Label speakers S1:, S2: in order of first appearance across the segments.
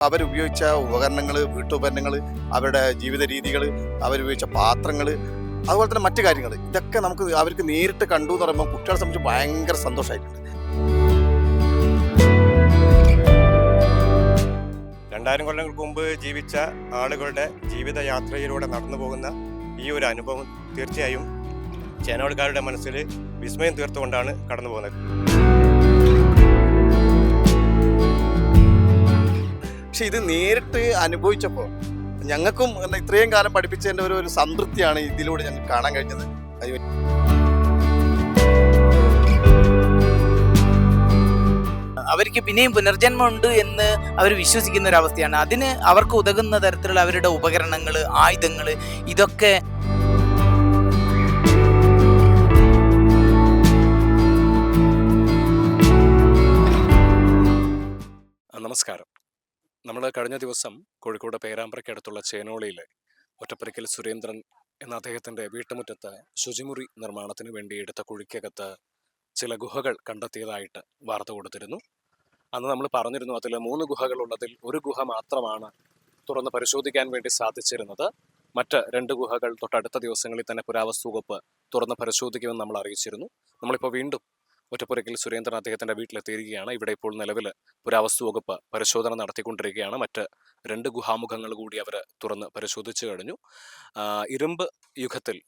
S1: അവരുപയോഗിച്ച ഉപകരണങ്ങൾ വീട്ടുപകരണങ്ങൾ അവരുടെ ജീവിത രീതികൾ അവരുപയോഗിച്ച പാത്രങ്ങൾ അതുപോലെ തന്നെ മറ്റു കാര്യങ്ങൾ ഇതൊക്കെ നമുക്ക് അവർക്ക് നേരിട്ട് കണ്ടു എന്ന് പറയുമ്പോൾ കുട്ടികളെ സംബന്ധിച്ച് ഭയങ്കര സന്തോഷമായിട്ടുണ്ട്
S2: രണ്ടായിരം കൊല്ലങ്ങൾക്ക് മുമ്പ് ജീവിച്ച ആളുകളുടെ ജീവിതയാത്രയിലൂടെ നടന്നു പോകുന്ന ഈ ഒരു അനുഭവം തീർച്ചയായും ചേനോൾക്കാരുടെ മനസ്സിൽ വിസ്മയം തീർത്തുകൊണ്ടാണ് കടന്നു പോകുന്നത്
S1: പക്ഷെ ഇത് നേരിട്ട് അനുഭവിച്ചപ്പോൾ ഞങ്ങൾക്കും എന്താ ഇത്രയും കാലം പഠിപ്പിച്ചതിന്റെ ഒരു ഒരു സംതൃപ്തിയാണ് ഇതിലൂടെ ഞങ്ങൾക്ക് കാണാൻ കഴിഞ്ഞത്.
S3: അവർക്ക് പിന്നെയും പുനർജന്മം ഉണ്ട് എന്ന് അവർ വിശ്വസിക്കുന്ന ഒരു അവസ്ഥയാണ്. അതിന് അവർക്ക് ഉതകുന്ന തരത്തിലുള്ള അവരുടെ ഉപകരണങ്ങൾ ആയുധങ്ങൾ ഇതൊക്കെ
S4: നമസ്കാരം. നമ്മൾ കഴിഞ്ഞ ദിവസം കോഴിക്കോട് പേരാമ്പ്രയ്ക്കടുത്തുള്ള ചേനോളിയിലെ ഒറ്റപ്പരിക്കൽ സുരേന്ദ്രൻ എന്ന അദ്ദേഹത്തിന്റെ വീട്ടുമുറ്റത്ത് ശുചിമുറി നിർമ്മാണത്തിന് വേണ്ടി എടുത്ത കുഴിക്കകത്ത് ചില ഗുഹകൾ കണ്ടെത്തിയതായിട്ട് വാർത്ത കൊടുത്തിരുന്നു. അന്ന് നമ്മൾ പറഞ്ഞിരുന്നു അതിൽ മൂന്ന് ഗുഹകളുള്ളതിൽ ഒരു ഗുഹ മാത്രമാണ് തുറന്ന് പരിശോധിക്കാൻ വേണ്ടി സാധിച്ചിരുന്നത്. മറ്റ് രണ്ട് ഗുഹകൾ തൊട്ടടുത്ത ദിവസങ്ങളിൽ തന്നെ പുരാവസ്തു വകുപ്പ് തുറന്ന് പരിശോധിക്കുമെന്ന് നമ്മൾ അറിയിച്ചിരുന്നു. നമ്മളിപ്പോൾ വീണ്ടും ഒറ്റപ്പുരയ്ക്കൽ സുരേന്ദ്രൻ അദ്ദേഹത്തിന്റെ വീട്ടിലെത്തിയിരിക്കുകയാണ്. ഇവിടെ ഇപ്പോൾ നിലവിൽ പുരാവസ്തു വകുപ്പ് പരിശോധന നടത്തിക്കൊണ്ടിരിക്കുകയാണ്. മറ്റ് രണ്ട് ഗുഹാമുഖങ്ങൾ കൂടി അവർ തുറന്ന് പരിശോധിച്ചു കഴിഞ്ഞു. ഇരുമ്പ് യുഗത്തിൽ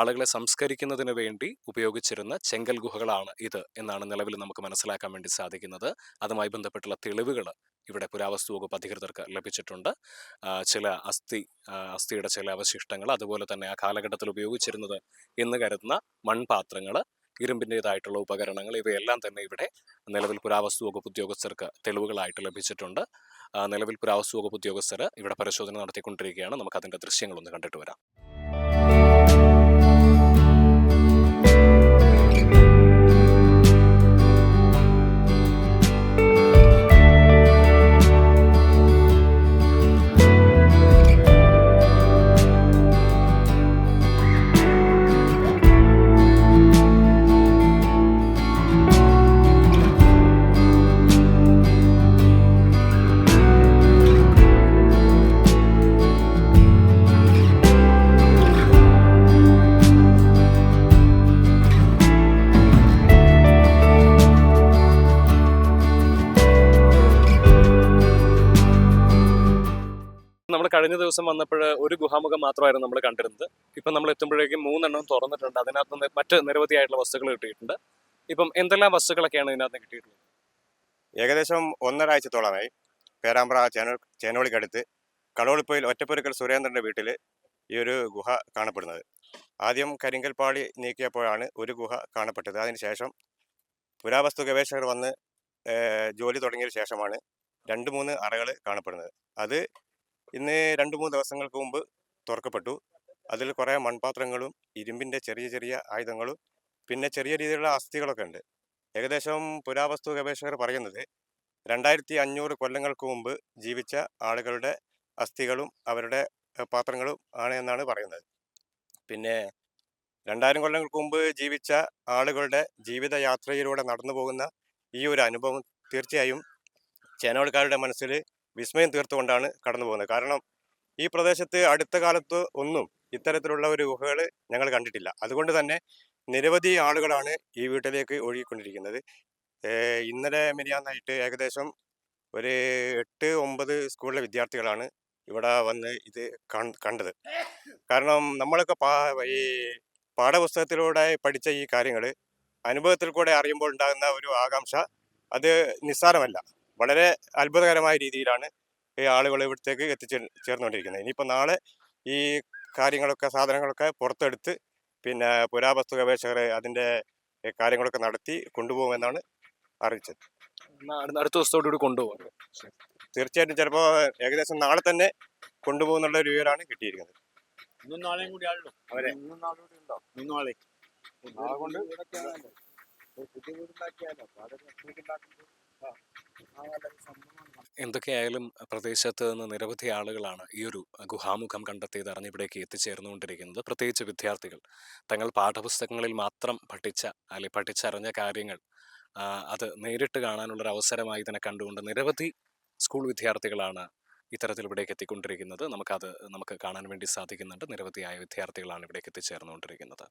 S4: ആളുകളെ സംസ്കരിക്കുന്നതിന് വേണ്ടി ഉപയോഗിച്ചിരുന്ന ചെങ്കൽ ഗുഹകളാണ് ഇത് എന്നാണ് നിലവിൽ നമുക്ക് മനസ്സിലാക്കാൻ വേണ്ടി സാധിക്കുന്നത്. അതുമായി ബന്ധപ്പെട്ടുള്ള തെളിവുകൾ ഇവിടെ പുരാവസ്തു വകുപ്പ് അധികൃതർക്ക് ലഭിച്ചിട്ടുണ്ട്. ചില അസ്ഥി അസ്ഥിയുടെ ചില അവശിഷ്ടങ്ങൾ അതുപോലെ തന്നെ ആ കാലഘട്ടത്തിൽ ഉപയോഗിച്ചിരുന്നത് എന്ന് കരുതുന്ന മൺപാത്രങ്ങൾ ഇരുമ്പിന്റെതായിട്ടുള്ള ഉപകരണങ്ങൾ ഇവയെല്ലാം തന്നെ ഇവിടെ നിലവിൽ പുരാവസ്തു വകുപ്പ് ഉദ്യോഗസ്ഥർക്ക് തെളിവുകളായിട്ട് ലഭിച്ചിട്ടുണ്ട്. നിലവിൽ പുരാവസ്തു വകുപ്പ് ഉദ്യോഗസ്ഥർ ഇവിടെ പരിശോധന നടത്തിക്കൊണ്ടിരിക്കുകയാണ്. നമുക്ക് അതിന്റെ ദൃശ്യങ്ങളൊന്ന് കണ്ടിട്ട് വരാം. കഴിഞ്ഞ ദിവസം വന്നപ്പോൾ ഒരു ഗുഹാമുഖം മാത്രമായിരുന്നു നമ്മൾ കണ്ടിരുന്നത്. ഇപ്പം നമ്മൾ എത്തുമ്പോഴേക്കും മൂന്നെണ്ണം തുറന്നിട്ടുണ്ട്. അതിനകത്ത് മറ്റ് നിരവധിയായിട്ടുള്ള വസ്തുക്കൾ കിട്ടിയിട്ടുണ്ട്. ഇപ്പം എന്തെല്ലാം വസ്തുക്കളൊക്കെയാണ് ഇതിനകത്ത് കിട്ടിയിട്ടുള്ളത്?
S2: ഏകദേശം ഒന്നരാഴ്ചത്തോളമായി പേരാമ്പ്ര ചേനോ ചേനോളിക്കടുത്ത് കളോളിപ്പൊയിൽ ഒറ്റപ്പൊരുക്കൽ സുരേന്ദ്രന്റെ വീട്ടിൽ ഈ ഒരു ഗുഹ കാണപ്പെടുന്നത്. ആദ്യം കരിങ്കൽപ്പാളി നീക്കിയപ്പോഴാണ് ഒരു ഗുഹ കാണപ്പെട്ടത്. അതിനുശേഷം പുരാവസ്തു ഗവേഷകർ വന്ന് ജോലി തുടങ്ങിയ ശേഷമാണ് രണ്ട് മൂന്ന് അറകൾ കാണപ്പെടുന്നത്. അത് ഇന്ന് രണ്ട് മൂന്ന് ദിവസങ്ങൾക്ക് മുമ്പ് തുറക്കപ്പെട്ടു. അതിൽ കുറേ മൺപാത്രങ്ങളും ഇരുമ്പിന്റെ ചെറിയ ചെറിയ ആയുധങ്ങളും പിന്നെ ചെറിയ രീതിയിലുള്ള അസ്ഥികളൊക്കെ ഉണ്ട്. ഏകദേശം പുരാവസ്തു ഗവേഷകർ പറയുന്നത് രണ്ടായിരത്തി അഞ്ഞൂറ് കൊല്ലങ്ങൾക്ക് മുമ്പ് ജീവിച്ച ആളുകളുടെ അസ്ഥികളും അവരുടെ പാത്രങ്ങളും ആണ് എന്നാണ് പറയുന്നത്. പിന്നെ രണ്ടായിരം കൊല്ലങ്ങൾക്ക് മുമ്പ് ജീവിച്ച ആളുകളുടെ ജീവിതയാത്രയിലൂടെ നടന്നു പോകുന്ന ഈ ഒരു അനുഭവം തീർച്ചയായും ചേനോൾക്കാരുടെ മനസ്സിൽ വിസ്മയം തീർത്തുകൊണ്ടാണ് കടന്നു പോകുന്നത് കാരണം ഈ പ്രദേശത്ത് അടുത്ത കാലത്ത് ഒന്നും ഇത്തരത്തിലുള്ള ഒരു ഗുഹകൾ ഞങ്ങൾ കണ്ടിട്ടില്ല. അതുകൊണ്ട് തന്നെ നിരവധി ആളുകളാണ് ഈ വീട്ടിലേക്ക് ഒഴുകിക്കൊണ്ടിരിക്കുന്നത്. ഇന്നലെ മിനിയാന്നായിട്ട് ഏകദേശം ഒരു എട്ട് ഒമ്പത് സ്കൂളിലെ വിദ്യാർത്ഥികളാണ് ഇവിടെ വന്ന് ഇത് കണ്ടത്. കാരണം നമ്മളൊക്കെ പാ ഈ പാഠപുസ്തകത്തിലൂടെ പഠിച്ച ഈ കാര്യങ്ങൾ അനുഭവത്തിൽ കൂടെ അറിയുമ്പോൾ ഉണ്ടാകുന്ന ഒരു ആകാംക്ഷ അത് നിസ്സാരമല്ല. വളരെ അത്ഭുതകരമായ രീതിയിലാണ് ഈ ആളുകൾ ഇവിടത്തേക്ക് എത്തിച്ചേ ചേർന്നുകൊണ്ടിരിക്കുന്നത്. ഇനിയിപ്പോൾ നാളെ ഈ കാര്യങ്ങളൊക്കെ സാധനങ്ങളൊക്കെ പുറത്തെടുത്ത് പിന്നെ പുരാവസ്തു ഗവേഷകർ അതിന്റെ കാര്യങ്ങളൊക്കെ നടത്തി കൊണ്ടുപോകുമെന്നാണ് അറിയിച്ചത്.
S4: അടുത്ത- ദിവസത്തോടുകൂടി കൊണ്ടുപോകും
S2: തീർച്ചയായിട്ടും ചിലപ്പോൾ ഏകദേശം നാളെ തന്നെ കൊണ്ടുപോകുന്നുള്ള ഒരു വിവരമാണ് കിട്ടിയിരിക്കുന്നത്.
S5: ഇന്നും നാളെയും കൂടി ആണല്ലോ.
S2: അവരെ.
S5: ഇന്നും നാളെ കൂടി ഉണ്ടോ? ഇന്നും നാളെ നാളെ കൊണ്ട് പുതിയ വീടുണ്ടാക്കിയാലോ അപ്പൊ അതൊക്കെ വീടുണ്ടാക്കുമ്പോൾ
S4: എന്തൊക്കെയായാലും പ്രദേശത്ത് നിന്ന് നിരവധി ആളുകളാണ് ഈ ഒരു ഗുഹാമുഖം കണ്ടെത്തിയത് അറിഞ്ഞിവിടേക്ക് എത്തിച്ചേർന്നുകൊണ്ടിരിക്കുന്നത്. പ്രത്യേകിച്ച് വിദ്യാർത്ഥികൾ. തങ്ങൾ പാഠപുസ്തകങ്ങളിൽ മാത്രം പഠിച്ച അല്ലെ പഠിച്ചറിഞ്ഞ കാര്യങ്ങൾ അത് നേരിട്ട് കാണാനുള്ള ഒരു അവസരമായി തന്നെ കണ്ടുകൊണ്ട് നിരവധി സ്കൂൾ വിദ്യാർത്ഥികളാണ് ഇത്തരത്തിൽ ഇവിടേക്ക് എത്തിക്കൊണ്ടിരിക്കുന്നത്. നമുക്കത് നമുക്ക് കാണാൻ വേണ്ടി സാധിക്കുന്നുണ്ട്. നിരവധിയായ വിദ്യാർത്ഥികളാണ് ഇവിടേക്ക് എത്തിച്ചേർന്നുകൊണ്ടിരിക്കുന്നത്.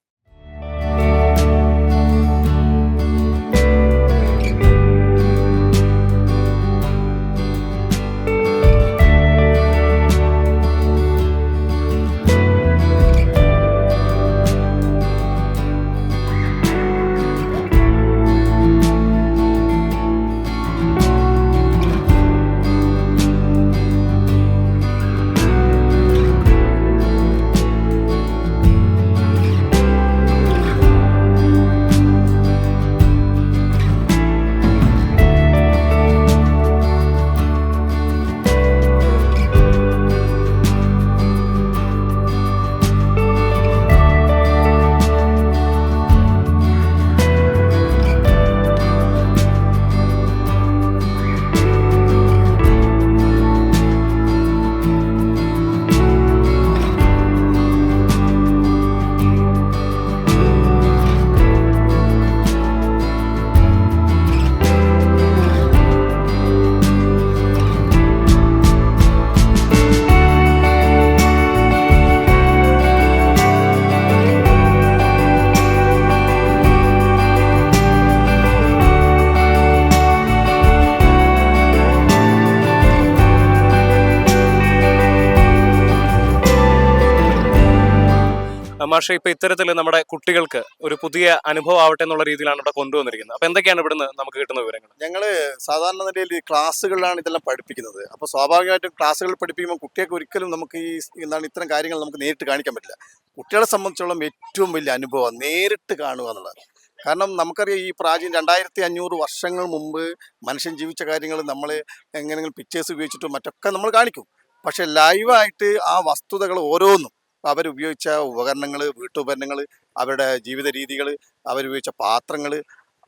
S4: മാഷെ ഇപ്പൊ ഇത്തരത്തിൽ നമ്മുടെ കുട്ടികൾക്ക് ഒരു പുതിയ അനുഭവം ആവട്ടെ എന്നുള്ള രീതിയിലാണ് ഇവിടെ കൊണ്ടുവന്നിരിക്കുന്നത്. അപ്പൊ എന്തൊക്കെയാണ് ഇവിടുന്ന് നമുക്ക് കിട്ടുന്ന വിവരങ്ങൾ?
S1: ഞങ്ങൾ സാധാരണ നിലയിൽ ക്ലാസ്സുകളിലാണ് ഇതെല്ലാം പഠിപ്പിക്കുന്നത്. അപ്പോൾ സ്വാഭാവികമായിട്ടും ക്ലാസ്സുകൾ പഠിപ്പിക്കുമ്പോൾ കുട്ടികൾക്ക് ഒരിക്കലും നമുക്ക് ഈ എന്താണ് ഇത്തരം കാര്യങ്ങൾ നമുക്ക് നേരിട്ട് കാണിക്കാൻ പറ്റില്ല. കുട്ടികളെ സംബന്ധിച്ചോളം ഏറ്റവും വലിയ അനുഭവം നേരിട്ട് കാണുക എന്നുള്ളത് കാരണം നമുക്കറിയാം ഈ പ്രാചീന രണ്ടായിരത്തി അഞ്ഞൂറ് വർഷങ്ങൾ മുമ്പ് മനുഷ്യൻ ജീവിച്ച കാര്യങ്ങൾ നമ്മൾ എങ്ങനെയെങ്കിലും പിക്ചേഴ്സ് ഉപയോഗിച്ചിട്ടും മറ്റൊക്കെ നമ്മൾ കാണിക്കും. പക്ഷെ ലൈവായിട്ട് ആ വസ്തുതകൾ ഓരോന്നും അവരുപയോഗിച്ച ഉപകരണങ്ങൾ വീട്ടുപകരണങ്ങൾ അവരുടെ ജീവിത രീതികൾ അവരുപയോഗിച്ച പാത്രങ്ങൾ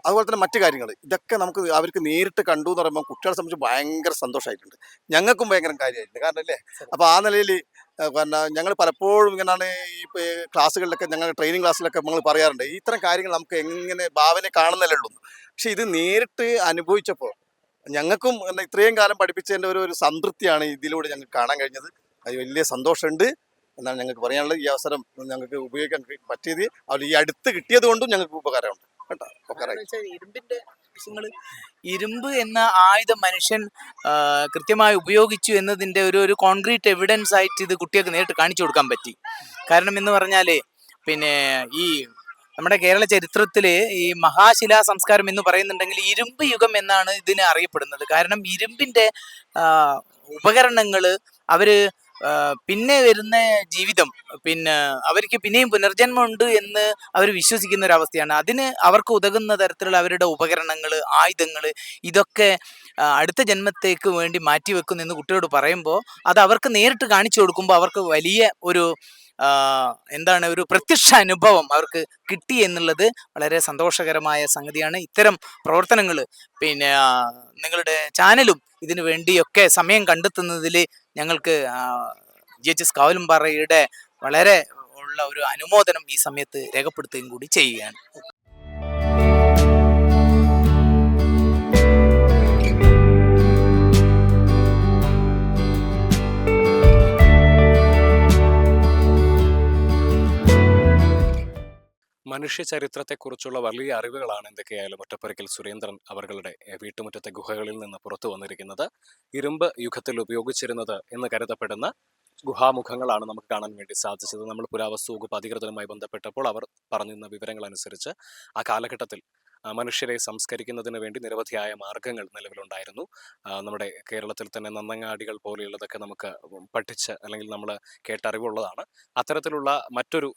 S1: അതുപോലെ തന്നെ മറ്റു കാര്യങ്ങൾ ഇതൊക്കെ നമുക്ക് അവർക്ക് നേരിട്ട് കണ്ടു എന്ന് പറയുമ്പോൾ കുട്ടികളെ സംബന്ധിച്ച് ഭയങ്കര സന്തോഷമായിട്ടുണ്ട് ഞങ്ങൾക്കും ഭയങ്കര കാര്യമായിട്ടുണ്ട്. കാരണം അല്ലേ അപ്പോൾ ആ നിലയിൽ പിന്നെ ഞങ്ങൾ പലപ്പോഴും ഇങ്ങനെയാണ് ഈ ക്ലാസ്സുകളിലൊക്കെ ഞങ്ങൾ ട്രെയിനിങ് ക്ലാസ്സിലൊക്കെ നമ്മൾ പറയാറുണ്ട്. ഇത്തരം കാര്യങ്ങൾ നമുക്ക് എങ്ങനെ ഭാവന കാണുന്നല്ലേ ഉള്ളൂ. പക്ഷെ ഇത് നേരിട്ട് അനുഭവിച്ചപ്പോൾ ഞങ്ങൾക്കും ഇത്രയും കാലം പഠിപ്പിച്ചതിന്റെ ഒരു ഒരു സംതൃപ്തിയാണ് ഇതിലൂടെ ഞങ്ങൾക്ക് കാണാൻ കഴിഞ്ഞത്. അത് വലിയ സന്തോഷമുണ്ട്. എന്നാണ് ഞങ്ങൾക്ക് പറയാനുള്ളത്. ഈ അവസരം ഞങ്ങൾക്ക് ഉപയോഗിക്കാൻ പറ്റിയത് അവർ ഈ അടുത്ത് കിട്ടിയത് കൊണ്ടും ഞങ്ങൾക്ക് ഉപകാരമുണ്ട്. കേട്ടോ?
S3: ഇരുമ്പിന്റെ ഇരുമ്പ് എന്ന ആയുധം മനുഷ്യൻ കൃത്യമായി ഉപയോഗിച്ചു എന്നതിന്റെ ഒരു ഒരു കോൺക്രീറ്റ് എവിഡൻസ് ആയിട്ട് ഇത് കുട്ടികൾക്ക് നേരിട്ട് കാണിച്ചു കൊടുക്കാൻ പറ്റി. കാരണം എന്ന് പറഞ്ഞാൽ പിന്നെ ഈ നമ്മുടെ കേരള ചരിത്രത്തിൽ ഈ മഹാശിലാ സംസ്കാരം എന്ന് പറയുന്നുണ്ടെങ്കിൽ ഇരുമ്പ് യുഗം എന്നാണ് ഇതിനെ അറിയപ്പെടുന്നത്. കാരണം ഇരുമ്പിന്റെ ഉപകരണങ്ങൾ ആ, പിന്നെ വരുന്ന ജീവിതം പിന്നെ അവർക്ക് പിന്നെയും പുനർജന്മം ഉണ്ട് എന്ന് അവർ വിശ്വസിക്കുന്ന ഒരു അവസ്ഥയാണ് അതിന് അവർക്ക് ഉതകുന്ന തരത്തിലുള്ള അവരുടെ ഉപകരണങ്ങൾ ആയുധങ്ങൾ ഇതൊക്കെ അടുത്ത ജന്മത്തേക്ക് വേണ്ടി മാറ്റിവെക്കുന്നു എന്ന് കുട്ടിയോട് പറയുമ്പോൾ അത് അവർക്ക് നേരിട്ട് കാണിച്ചു കൊടുക്കുമ്പോൾ അവർക്ക് വലിയ ഒരു എന്താണ് ഒരു പ്രത്യക്ഷ അനുഭവം അവർക്ക് കിട്ടി എന്നുള്ളത് വളരെ സന്തോഷകരമായ സംഗതിയാണ്. ഇത്തരം പ്രവർത്തനങ്ങൾ പിന്നെ നിങ്ങളുടെ ചാനലും ഇതിനു വേണ്ടിയൊക്കെ സമയം കണ്ടെത്തുന്നതിൽ ഞങ്ങൾക്ക് ജി എച്ച് എസ് കാവലുംപാറയുടെ വളരെ ഉള്ള ഒരു അനുമോദനം ഈ സമയത്ത് രേഖപ്പെടുത്തുകയും കൂടി ചെയ്യുകയാണ്.
S4: മനുഷ്യ ചരിത്രത്തെക്കുറിച്ചുള്ള വലിയ അറിവുകളാണ് എന്തൊക്കെയായാലും ഒറ്റപ്പുരയ്ക്കൽ സുരേന്ദ്രൻ അവരുടെ വീട്ടുമുറ്റത്തെ ഗുഹകളിൽ നിന്ന് പുറത്തു വന്നിരിക്കുന്നത്. ഇരുമ്പ് യുഗത്തിൽ ഉപയോഗിച്ചിരുന്നത് എന്ന് കരുതപ്പെടുന്ന ഗുഹാമുഖങ്ങളാണ് നമുക്ക് കാണാൻ വേണ്ടി സാധിച്ചത്. നമ്മൾ പുരാവസ്തു വകുപ്പ് അധികൃതരുമായി ബന്ധപ്പെട്ടപ്പോൾ അവർ പറഞ്ഞിരുന്ന വിവരങ്ങൾ അനുസരിച്ച് ആ കാലഘട്ടത്തിൽ മനുഷ്യരെ സംസ്കരിക്കുന്നതിന് വേണ്ടി നിരവധിയായ മാർഗങ്ങൾ നിലവിലുണ്ടായിരുന്നു. നമ്മുടെ കേരളത്തിൽ തന്നെ നന്നങ്ങാടികൾ പോലെയുള്ളതൊക്കെ നമുക്ക് പഠിച്ച് അല്ലെങ്കിൽ നമ്മൾ കേട്ടറിവുള്ളതാണ്. അത്തരത്തിലുള്ള മറ്റൊരു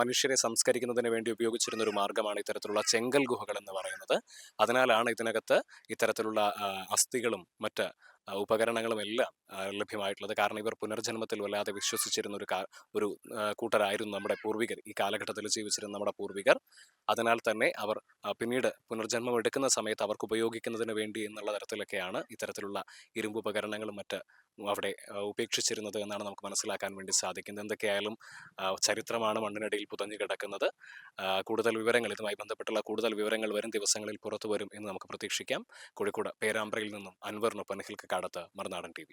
S4: മനുഷ്യരെ സംസ്കരിക്കുന്നതിന് വേണ്ടി ഉപയോഗിച്ചിരുന്ന ഒരു മാർഗമാണ് ഇത്തരത്തിലുള്ള ചെങ്കൽ ഗുഹകൾ എന്ന് പറയുന്നത്. അതിനാലാണ് ഇതിനകത്ത് ഇത്തരത്തിലുള്ള അസ്ഥികളും മറ്റ് ഉപകരണങ്ങളും എല്ലാം ലഭ്യമായിട്ടുള്ളത്. കാരണം ഇവർ പുനർജന്മത്തിൽ വല്ലാതെ വിശ്വസിച്ചിരുന്ന ഒരു ഒരു കൂട്ടരായിരുന്നു നമ്മുടെ പൂർവികർ. ഈ കാലഘട്ടത്തിൽ ജീവിച്ചിരുന്ന നമ്മുടെ പൂർവികർ. അതിനാൽ തന്നെ അവർ പിന്നീട് പുനർജന്മം എടുക്കുന്ന സമയത്ത് അവർക്ക് ഉപയോഗിക്കുന്നതിന് വേണ്ടി എന്നുള്ള തരത്തിലൊക്കെയാണ് ഇത്തരത്തിലുള്ള ഇരുമ്പ് ഉപകരണങ്ങളും മറ്റ് അവിടെ ഉപേക്ഷിച്ചിരുന്നത് എന്നാണ് നമുക്ക് മനസ്സിലാക്കാൻ വേണ്ടി സാധിക്കുന്നത്. എന്തൊക്കെയായാലും ചരിത്രമാണ് മണ്ണിനടിയിൽ പുതഞ്ഞു കിടക്കുന്നത്. കൂടുതൽ വിവരങ്ങൾ ഇതുമായി ബന്ധപ്പെട്ടുള്ള കൂടുതൽ വിവരങ്ങൾ വരും ദിവസങ്ങളിൽ പുറത്തു വരും എന്ന് നമുക്ക് പ്രതീക്ഷിക്കാം. കോഴിക്കോട് പേരാമ്പ്രയിൽ നിന്നും അൻവറിനൊപ്പം നിഖിൽ കാടത്ത് മറുനാടൻ ടി